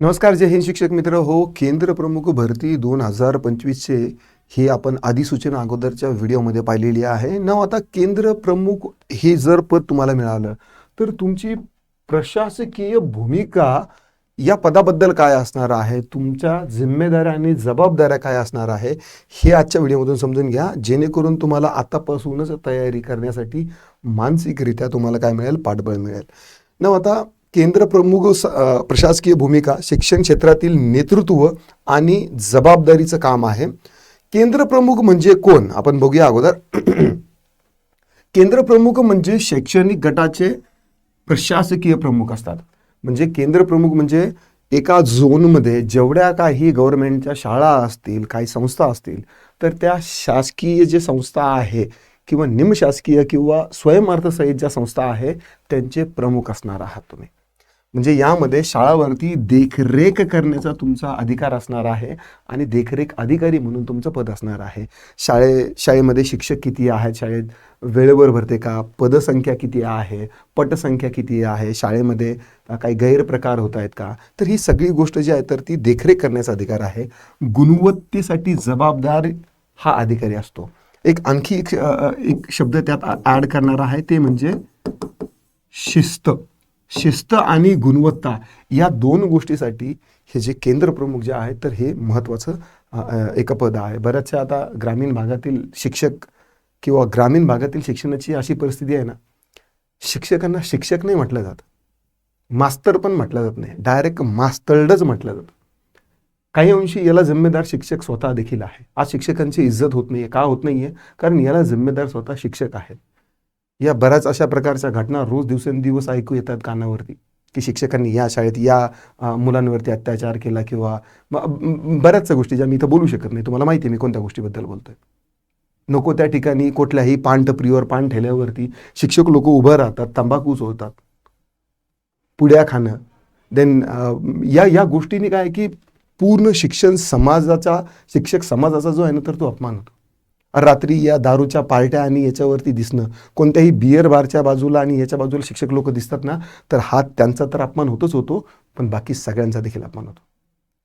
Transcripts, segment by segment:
नमस्कार जय हिंद शिक्षक मित्र. हो केंद्र प्रमुख भरती दोन हजार पंचवीसचे ही आपण अधिसूचना अगोदरच्या व्हिडिओमध्ये पाहिलेली आहे. न आता केंद्र प्रमुख हे जर पद तुम्हाला मिळालं तर तुमची प्रशासकीय भूमिका या पदाबद्दल काय असणार आहे? तुमच्या जिम्मेदाऱ्या आणि जबाबदाऱ्या काय असणार आहे? हे आजच्या व्हिडिओमधून समजून घ्या. जेणेकरून तुम्हाला आतापासूनच तयारी करण्यासाठी मानसिकरित्या तुम्हाला काय मिळेल? पाठबळ मिळेल. न आता केंद्र प्रमुख प्रशासकीय भूमिका शिक्षण क्षेत्रातील नेतृत्व आणि जबाबदारीचं काम आहे. केंद्र प्रमुख म्हणजे कोण? आपण बघूया अगोदर. केंद्र प्रमुख म्हणजे शैक्षणिक गटाचे प्रशासकीय प्रमुख असतात. म्हणजे केंद्र प्रमुख म्हणजे एका झोनमध्ये जेवढ्या काही गव्हर्नमेंटच्या शाळा असतील काही संस्था असतील तर त्या शासकीय जे संस्था आहे किंवा निमशासकीय किंवा स्वयंअर्थसहित ज्या संस्था आहे त्यांचे प्रमुख असणार आहात तुम्ही. म्हणजे यामध्ये शाळावरती देखरेख करण्याचा तुमचा अधिकार असणार आहे आणि देखरेख अधिकारी म्हणून तुमचं पद असणार आहे. शाळे शाळेमध्ये शिक्षक किती आहेत? शाळेत वेळेवर भरते का? पदसंख्या किती आहे? पटसंख्या किती आहे? शाळेमध्ये काही गैरप्रकार होत आहेत का? तर ही सगळी गोष्ट जी आहे तर ती देखरेख करण्याचा अधिकार आहे. गुणवत्तेसाठी जबाबदार हा अधिकारी असतो. एक आणखी एक एक शब्द त्यात ॲड करणार आहे ते म्हणजे शिस्त. शिस्त आणि गुणवत्ता या दोन गोष्टीसाठी हे जे केंद्र प्रमुख जे आहे तर हे महत्त्वाचं एक पद आहे. बऱ्याचशा आता ग्रामीण भागातील शिक्षक किंवा ग्रामीण भागातील शिक्षणाची अशी परिस्थिती आहे ना शिक्षकांना शिक्षक नाही म्हटलं जात. मास्तर पण म्हटलं जात नाही. डायरेक्ट मास्तर्डच म्हटलं जातं. काही अंशी याला जिम्मेदार शिक्षक स्वतः देखील आहे. आज शिक्षकांची इज्जत होत नाही आहे का होत नाही आहे कारण याला जिम्मेदार स्वतः शिक्षक आहेत. या बऱ्याच अशा प्रकारच्या घटना रोज दिवसेंदिवस ऐकू येतात कानावरती की शिक्षकांनी या शाळेत या मुलांवरती अत्याचार केला किंवा बऱ्याचशा गोष्टी ज्या मी इथं बोलू शकत नाही. तुम्हाला माहिती आहे मी कोणत्या गोष्टीबद्दल बोलतोय. नको त्या ठिकाणी कुठल्याही पान टपरीवर पान ठेल्यावरती शिक्षक लोक उभं राहतात तंबाखू चोळतात पुड्या खाणं. देन या या गोष्टीने काय आहे की पूर्ण शिक्षण समाजाचा शिक्षक समाजाचा जो आहे ना तर तो अपमान होतो. रात्री या दारूच्या पार्ट्या आणि याच्यावरती दिसणं. कोणत्याही बियर बारच्या बाजूला आणि याच्या बाजूला शिक्षक लोक दिसतात ना तर हा त्यांचा तर अपमान होतच होतो पण बाकी सगळ्यांचा देखील अपमान होतो.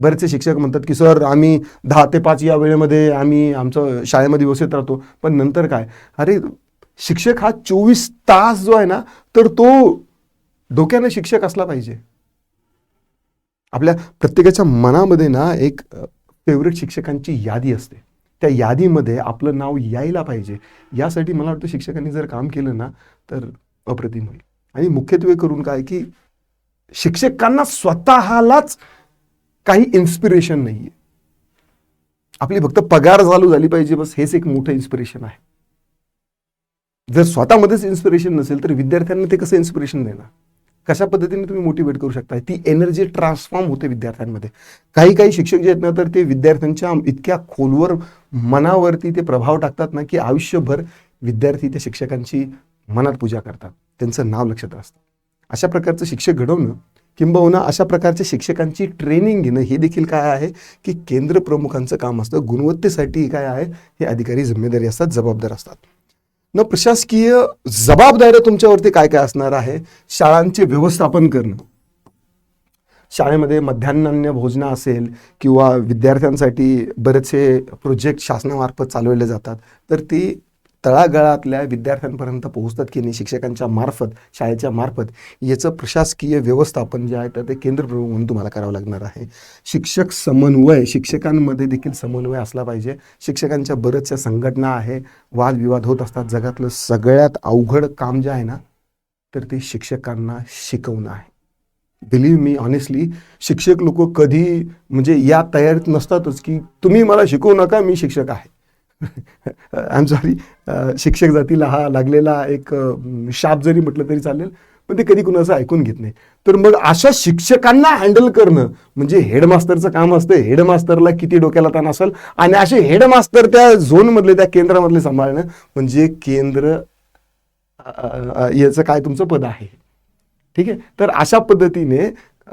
बरेचसे शिक्षक म्हणतात की सर आम्ही दहा ते पाच या वेळेमध्ये आम्ही आमचं शाळेमध्ये व्यवस्थित राहतो पण नंतर काय? अरे शिक्षक हा चोवीस तास जो आहे ना तर तो डोक्यानं शिक्षक असला पाहिजे. आपल्या प्रत्येकाच्या मनामध्ये ना एक फेवरेट शिक्षकांची यादी असते. त्या यादीमध्ये आपलं नाव यायला पाहिजे. यासाठी मला वाटतं शिक्षकांनी जर काम केलं ना तर अप्रतिम होईल. आणि मुख्यत्वे करून काय की शिक्षकांना स्वतःलाच काही इन्स्पिरेशन नाही आहे आपली फक्त पगार चालू झाली पाहिजे बस हेच एक मोठं इन्स्पिरेशन आहे. जर स्वतःमध्येच इन्स्पिरेशन नसेल तर विद्यार्थ्यांना ते कसं इन्स्पिरेशन देणार? कशा पद्धतीने तुम्ही मोटिवेट करू शकता? ती एनर्जी ट्रान्सफॉर्म होते विद्यार्थ्यांमध्ये. काही काही शिक्षक जे आहेत ना तर ते विद्यार्थ्यांच्या इतक्या खोलवर मनावरती ते प्रभाव टाकतात ना की आयुष्यभर विद्यार्थी त्या शिक्षकांची मनात पूजा करतात. त्यांचं नाव लक्षात असतं अशा प्रकारचं शिक्षक घडवणं किंबहुना अशा प्रकारच्या शिक्षकांची ट्रेनिंग घेणं हे देखील काय आहे की केंद्र प्रमुखांचं काम असतं. गुणवत्तेसाठी काय आहे हे अधिकारी जिम्मेदारी असतात जबाबदार असतात. न प्रशासकीय जबाबदाऱ्या तुमच्यावरती काय काय असणार आहे? शाळांचे व्यवस्थापन करणं. शाळेमध्ये मध्यान्ह भोजना असेल किंवा विद्यार्थ्यांसाठी बरेचसे प्रोजेक्ट शासनामार्फत चालवले जातात. तर ते तळागाळातल्या विद्यार्थ्यांपर्यंत पोहोचतात की नाही शिक्षकांच्या मार्फत शाळेच्या मार्फत याचं प्रशासकीय व्यवस्थापन जे आहे तर ते केंद्र प्रमुख म्हणून तुम्हाला करावं लागणार आहे. शिक्षक समन्वय शिक्षकांमध्ये देखील समन्वय असला पाहिजे. शिक्षकांच्या बऱ्याचशा संघटना आहे वादविवाद होत असतात. जगातलं सगळ्यात अवघड काम जे आहे ना तर ते शिक्षकांना शिकवणं आहे. बिलीव्ह मी ऑनेस्टली शिक्षक लोक कधी म्हणजे या तयारीत नसतातच की तुम्ही मला शिकवू नका मी शिक्षक आहे. आय एम सॉरी शिक्षक जातीला हा लागलेला एक शाप जरी म्हटलं तरी चालेल पण ते कधी कुणाचं ऐकून घेत नाही. तर मग अशा शिक्षकांना हँडल करणं म्हणजे हेडमास्तरचं काम असतं हेडमास्तरला किती डोक्याला ताण असेल आणि असे हेडमास्टर त्या झोनमधले त्या केंद्रामधले सांभाळणं म्हणजे केंद्र याचं काय तुमचं पद आहे. ठीक आहे? तर अशा पद्धतीने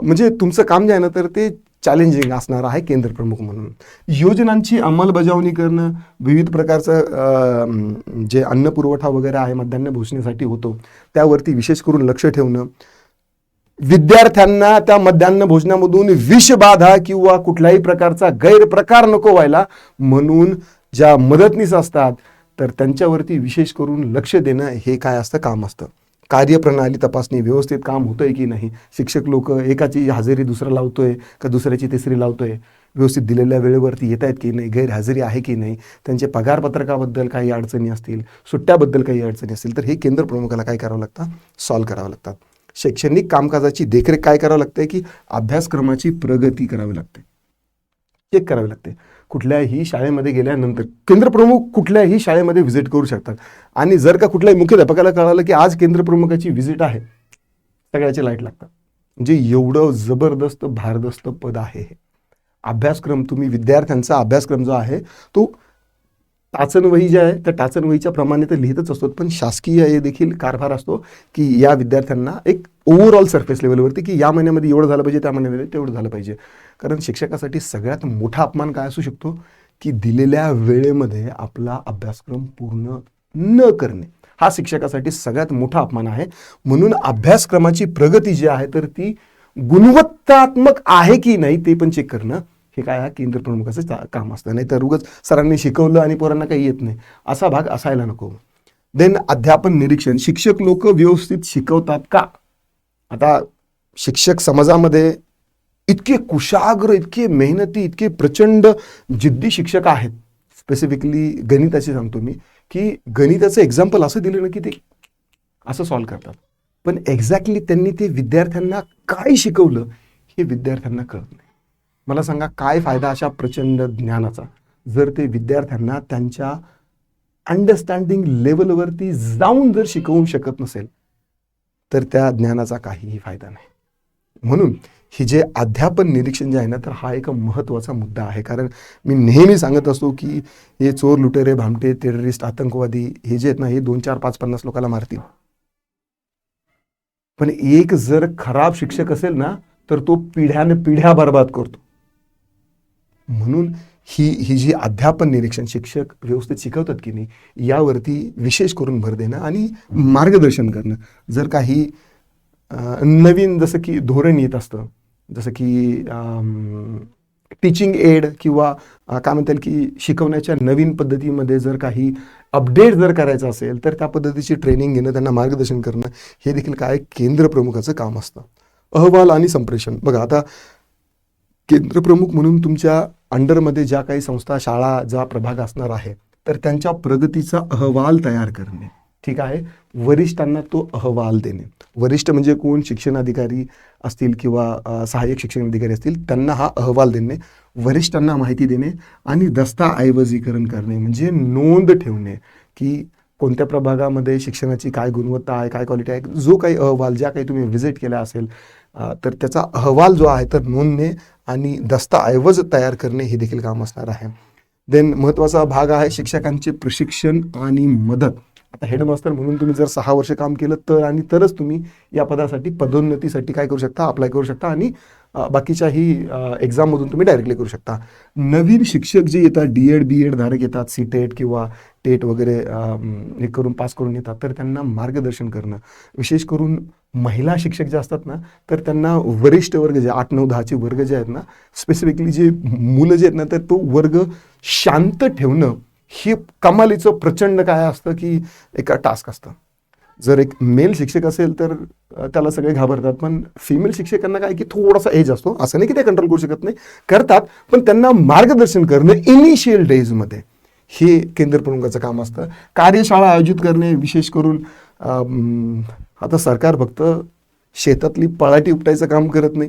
म्हणजे तुमचं काम जे आहे ना तर ते चॅलेंजिंग असणार आहे केंद्रप्रमुख म्हणून. योजनांची अंमलबजावणी करणं विविध प्रकारचं जे अन्न पुरवठा वगैरे आहे मध्यान्ह भोजनासाठी होतो त्यावरती विशेष करून लक्ष ठेवणं. विद्यार्थ्यांना त्या मध्यान्ह भोजनामधून विषबाधा किंवा कुठल्याही प्रकारचा गैरप्रकार नको व्हायला म्हणून ज्या मदतनीस असतात तर त्यांच्यावरती विशेष करून लक्ष देणं हे काय असतं? काम असतं. कार्यप्रणाली तपासणी व्यवस्थित काम होतं आहे की नाही? शिक्षक लोक एकाची हजेरी दुसरा आहे का दुसऱ्याची तिसरी लावतो आहे व्यवस्थित दिलेल्या वेळेवरती येत आहेत की नाही? गैरहजेरी आहे की नाही? त्यांचे पगारपत्रकाबद्दल काही अडचणी असतील? सुट्ट्याबद्दल काही अडचणी असतील? तर हे केंद्र प्रमुखाला काय करावं लागतं? सॉल्व करावं लागतात शैक्षणिक कामकाजाची देखरेख काय करावं लागते की अभ्यासक्रमाची प्रगती करावी लागते? चेक करावी लागते. कुठल्याही शाळेमध्ये गेल्यानंतर केंद्रप्रमुख कुठल्याही शाळेमध्ये व्हिजिट करू शकतात. आणि जर का कुठल्याही मुख्याध्यापकाला कळालं की आज केंद्रप्रमुखाची व्हिजिट आहे सगळ्याचे लाइट लागतात. म्हणजे एवढं जबरदस्त भारदस्त पद आहे हे. अभ्यासक्रम तुम्ही विद्यार्थ्यांचा अभ्यासक्रम जो आहे तो टाचनवही जे आहे त्या टाचनवहीच्या प्रमाणे तर लिहितच असतो पण शासकीय हे देखील कारभार असतो की या विद्यार्थ्यांना एक ओव्हरऑल सरफेस लेवलवरती की या महिन्यामध्ये एवढं झालं पाहिजे त्या महिन्यामध्ये तेवढं झालं पाहिजे. कारण शिक्षकासाठी सगळ्यात मोठा अपमान काय असू शकतो? की दिलेल्या वेळेमध्ये आपला अभ्यासक्रम पूर्ण न करणे. हा शिक्षकासाठी सगळ्यात मोठा अपमान आहे. म्हणून अभ्यासक्रमाची प्रगती जी आहे तर ती गुणवत्तात्मक आहे की नाही ते पण चेक करणं हे काय आहे केंद्र प्रमुखाचं काम असतं. नाही तर उगच सरांनी शिकवलं आणि पोरांना काही येत नाही. असा भाग असायला नको. देन अध्यापन निरीक्षण. शिक्षक लोक व्यवस्थित शिकवतात का? आता शिक्षक समाजामध्ये इतके कुशाग्र इतके मेहनती इतके प्रचंड जिद्दी शिक्षक आहेत. स्पेसिफिकली गणिताचे सांगतो मी की गणिताचं एक्झाम्पल असं दिलं ना की ते असं सॉल्व करतात. पण एक्झॅक्टली त्यांनी ते विद्यार्थ्यांना काय शिकवलं हे विद्यार्थ्यांना कळत नाही. मला सांगा काय फायदा अशा प्रचंड ज्ञानाचा? जर ते विद्यार्थ्यांना त्यांच्या अंडरस्टँडिंग लेवलवरती जाऊन जर शिकवू शकत नसेल तर त्या ज्ञानाचा काहीही फायदा नाही. म्हणून हे जे अध्यापन निरीक्षण जे आहे ना तर हा एक महत्त्वाचा मुद्दा आहे. कारण मी नेहमी सांगत असतो की हे चोर लुटेरे भामटे टेररिस्ट आतंकवादी हे जे आहेत ना हे दोन चार पाच पन्नास लोकांना मारतील. पण एक जर खराब शिक्षक असेल ना तर तो पिढ्याने पिढ्या बर्बाद करतो. म्हणून ही ही जी अध्यापन निरीक्षण शिक्षक व्यवस्थित शिकवतात की नाही यावरती विशेष करून भर देणं आणि मार्गदर्शन करणं. जर काही नवीन जसं की धोरण येत असतं जसं की टीचिंग एड किंवा काय म्हणता येईल की शिकवण्याच्या नवीन पद्धतीमध्ये जर काही अपडेट जर करायचं असेल तर त्या पद्धतीची ट्रेनिंग घेणं त्यांना मार्गदर्शन करणं हे देखील काय केंद्र प्रमुखाचं काम असतं. अहवाल आणि संप्रेषण. बघा आता केंद्रप्रमुख म्हणून तुमच्या अंडरमध्ये ज्या काही संस्था शाळा ज्या प्रभाग असणार आहे तर त्यांच्या प्रगतीचा अहवाल तयार करणे. ठीक आहे? वरिष्ठांना तो अहवाल देणे. वरिष्ठ म्हणजे कोण? शिक्षण अधिकारी असतील किंवा सहाय्यक शिक्षण अधिकारी असतील त्यांना हा अहवाल देणे वरिष्ठांना माहिती देणे आणि दस्ताऐवजीकरण करणे म्हणजे नोंद ठेवणे की कोणत्या प्रभागामध्ये शिक्षणाची काय गुणवत्ता आहे काय क्वालिटी आहे जो काही अहवाल ज्या काही तुम्ही व्हिजिट केला असेल तर त्याचा अहवाल जो आहे तर नोंदणे आणि दस्तऐवज तयार करणे हे देखील काम असणार आहे. देन महत्त्वाचा भाग आहे शिक्षकांचे प्रशिक्षण आणि मदत. आता हेडमास्टर म्हणून तुम्ही जर सहा वर्ष काम केलं तर आणि तरच तुम्ही या पदासाठी पदोन्नतीसाठी काय करू शकता अप्लाय करू शकता आणि बाकीच्याही एक्झाममधून तुम्ही डायरेक्टली करू शकता. नवीन शिक्षक जे येतात डी एड बी एड धारक येतात सी टेट किंवा टेट वगैरे हे करून पास करून येतात तर त्यांना मार्गदर्शन करणं. विशेष करून महिला शिक्षक जे असतात ना तर त्यांना वरिष्ठ वर्ग जे आठ नऊ दहाचे वर्ग जे आहेत ना स्पेसिफिकली जे मुलं जे आहेत ना तर तो वर्ग शांत ठेवणं हे कमालीचं प्रचंड काय असतं की एक टास्क असतं. जर एक मेल शिक्षक असेल तर त्याला सगळे घाबरतात. पण फिमेल शिक्षकांना काय की थोडासा एज असतो. असं नाही की ते कंट्रोल करू शकत नाही. करतात पण त्यांना मार्गदर्शन करणं इनिशियल डेजमध्ये हे केंद्र प्रमुखाचं काम असतं. कार्यशाळा आयोजित करणे विशेष करून आता सरकार फक्त शेतातली पळाटी उपटायचं काम करत नाही.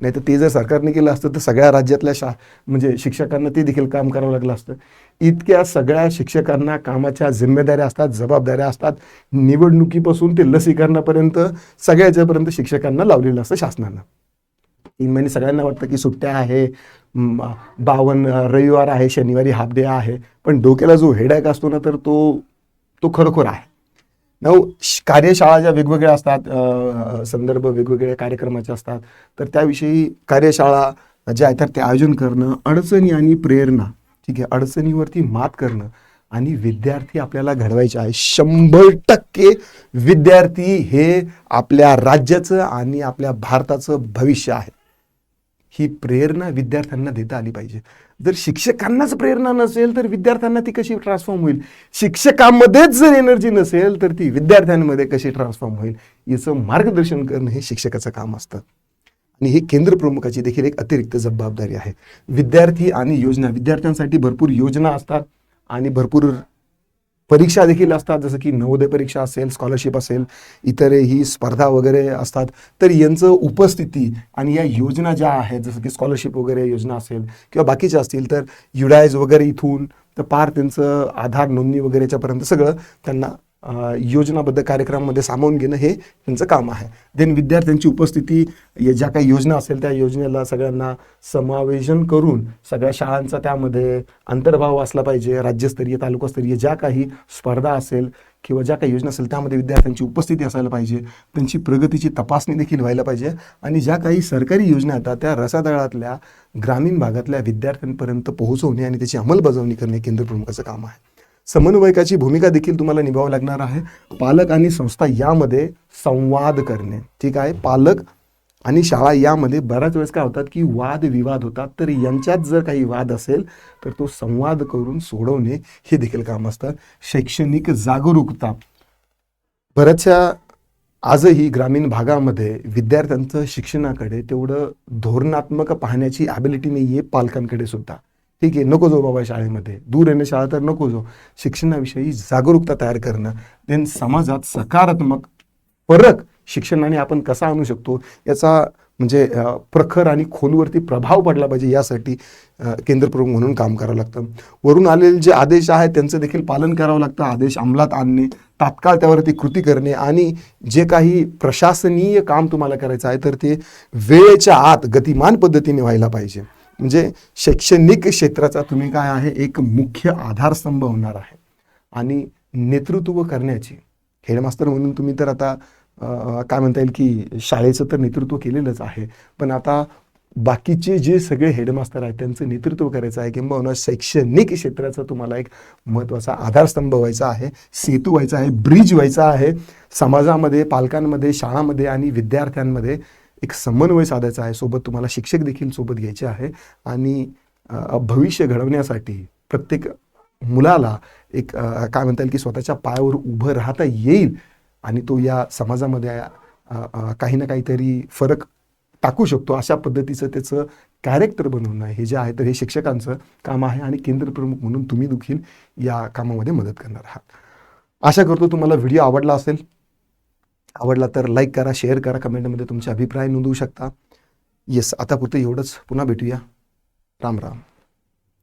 नाही तर ते जर सरकारने केलं असतं तर सगळ्या राज्यातल्या शा म्हणजे शिक्षकांना ते देखील काम करावं लागलं असतं. इतक्या सगळ्या शिक्षकांना कामाच्या जिम्मेदाऱ्या असतात जबाबदाऱ्या असतात. निवडणुकीपासून ते लसीकरणापर्यंत सगळ्याच्यापर्यंत शिक्षकांना लावलेलं असतं शासनानं. तीन महिने सगळ्यांना वाटतं की सुट्ट्या आहे बावन्न बावन रविवार आहे शनिवारी हाफ डे आहे. पण डोक्याला जो हेडॅक असतो ना तर तो तो खरोखर आहे. नऊ श- कार्यशाळा ज्या वेगवेगळ्या असतात संदर्भ वेगवेगळ्या कार्यक्रमाचे असतात तर त्याविषयी कार्यशाळा ज्या आहेत ते आयोजन करणं अडचणी आणि प्रेरणा ठीक आहे अडचणीवरती मात करणं आणि विद्यार्थी आपल्याला घडवायचे आहे शंभर टक्के विद्यार्थी हे आपल्या राज्याचं आणि आपल्या भारताचं भविष्य आहे. ही प्रेरणा विद्यार्थ्यांना देता आली पाहिजे. जर शिक्षकांनाच प्रेरणा नसेल तर विद्यार्थ्यांना ती कशी ट्रान्सफॉर्म होईल? शिक्षकांमध्येच जर एनर्जी नसेल तर ती विद्यार्थ्यांमध्ये कशी ट्रान्सफॉर्म होईल? याचं मार्गदर्शन करणं हे शिक्षकाचं काम असतं. आणि ही केंद्र प्रमुखाची देखील एक अतिरिक्त जबाबदारी आहे. विद्यार्थी आणि योजना विद्यार्थ्यांसाठी भरपूर योजना असतात आणि भरपूर परीक्षा देखील असतात जसं की नवोदय परीक्षा असेल स्कॉलरशिप असेल इतरही स्पर्धा वगैरे असतात. तर यांचं उपस्थिती आणि या योजना ज्या आहेत जसं की स्कॉलरशिप वगैरे योजना असेल किंवा बाकीच्या असतील तर युडायज वगैरे इथून तर पार त्यांचं आधार नोंदणी वगैरेच्यापर्यंत सगळं त्यांना योजनाबद्ध कार्यक्रमामध्ये सामावून घेणं हे त्यांचं काम आहे. देन विद्यार्थ्यांची उपस्थिती ज्या काही योजना असेल त्या योजनेला सगळ्यांना समावेशन करून सगळ्या शाळांचा त्यामध्ये अंतर्भाव असला पाहिजे. राज्यस्तरीय तालुकास्तरीय ज्या काही स्पर्धा असेल किंवा ज्या काही योजना असेल त्यामध्ये विद्यार्थ्यांची उपस्थिती असायला पाहिजे. त्यांची प्रगतीची तपासणी देखील व्हायला पाहिजे. आणि ज्या काही सरकारी योजना येतात त्या रसादळातल्या ग्रामीण भागातल्या विद्यार्थ्यांपर्यंत पोहोचवणे आणि त्याची अंमलबजावणी करणे केंद्र प्रमुखाचं काम आहे. समन्वयकाची भूमिका देखील तुम्हाला निभावं लागणार आहे. पालक आणि संस्था यामध्ये संवाद करणे. ठीक आहे? पालक आणि शाळा यामध्ये बऱ्याच वेळेस काय होतात की वाद विवाद होतात. तर यांच्यात जर काही वाद असेल तर तो संवाद करून सोडवणे हे देखील काम असतं. शैक्षणिक जागरूकता. बऱ्याचशा आजही ग्रामीण भागामध्ये विद्यार्थ्यांचं शिक्षणाकडे तेवढं धोरणात्मक पाहण्याची ॲबिलिटी नाही आहे पालकांकडे सुद्धा. ठीक आहे नको जो बाबा शाळेमध्ये. दूर येणे शाळा तर नको जो शिक्षणाविषयी जागरूकता तयार करणं देन समाजात सकारात्मक फरक शिक्षणाने आपण कसा आणू शकतो याचा म्हणजे प्रखर आणि खोलवरती प्रभाव पडला पाहिजे यासाठी केंद्रप्रमुख म्हणून काम करावं लागतं. वरून आलेले जे आदेश आहेत त्यांचं देखील पालन करावं लागतं. आदेश अंमलात आणणे तात्काळ त्यावरती कृती करणे आणि जे काही प्रशासनीय काम तुम्हाला करायचं आहे तर ते वेळेच्या आत गतिमान पद्धतीने व्हायला पाहिजे. म्हणजे शैक्षणिक क्षेत्राचा तुम्ही काय आहे एक मुख्य आधारस्तंभ होणार आहे. आणि नेतृत्व करण्याची हेडमास्तर म्हणून तुम्ही तर आता काय म्हणता येईल की शाळेचं तर नेतृत्व केलेलंच आहे. पण आता बाकीचे जे सगळे हेडमास्तर आहेत त्यांचं नेतृत्व करायचं आहे किंबहुना शैक्षणिक क्षेत्राचा तुम्हाला एक महत्त्वाचा आधारस्तंभ व्हायचा आहे सेतू व्हायचा आहे ब्रिज व्हायचा आहे. समाजामध्ये पालकांमध्ये शाळांमध्ये आणि विद्यार्थ्यांमध्ये एक समन्वय साधायचा आहे. सोबत तुम्हाला शिक्षक देखील सोबत घ्यायचे आहे. आणि भविष्य घडवण्यासाठी प्रत्येक मुलाला एक काय म्हणता येईल की स्वतःच्या पायावर उभं राहता येईल आणि तो या समाजामध्ये काही ना काहीतरी फरक टाकू शकतो. अशा पद्धतीचं त्याचं कॅरेक्टर बनवणं हे जे आहे तर हे शिक्षकांचं काम आहे आणि केंद्रप्रमुख म्हणून तुम्ही देखील या कामामध्ये मदत करणार आहात. आशा करतो तुम्हाला व्हिडिओ आवडला असेल. आवडला तर लाईक करा शेअर करा कमेंटमध्ये तुमचे अभिप्राय नोंदवू शकता. येस आतापुरतं एवढंच. पुन्हा भेटूया. राम राम.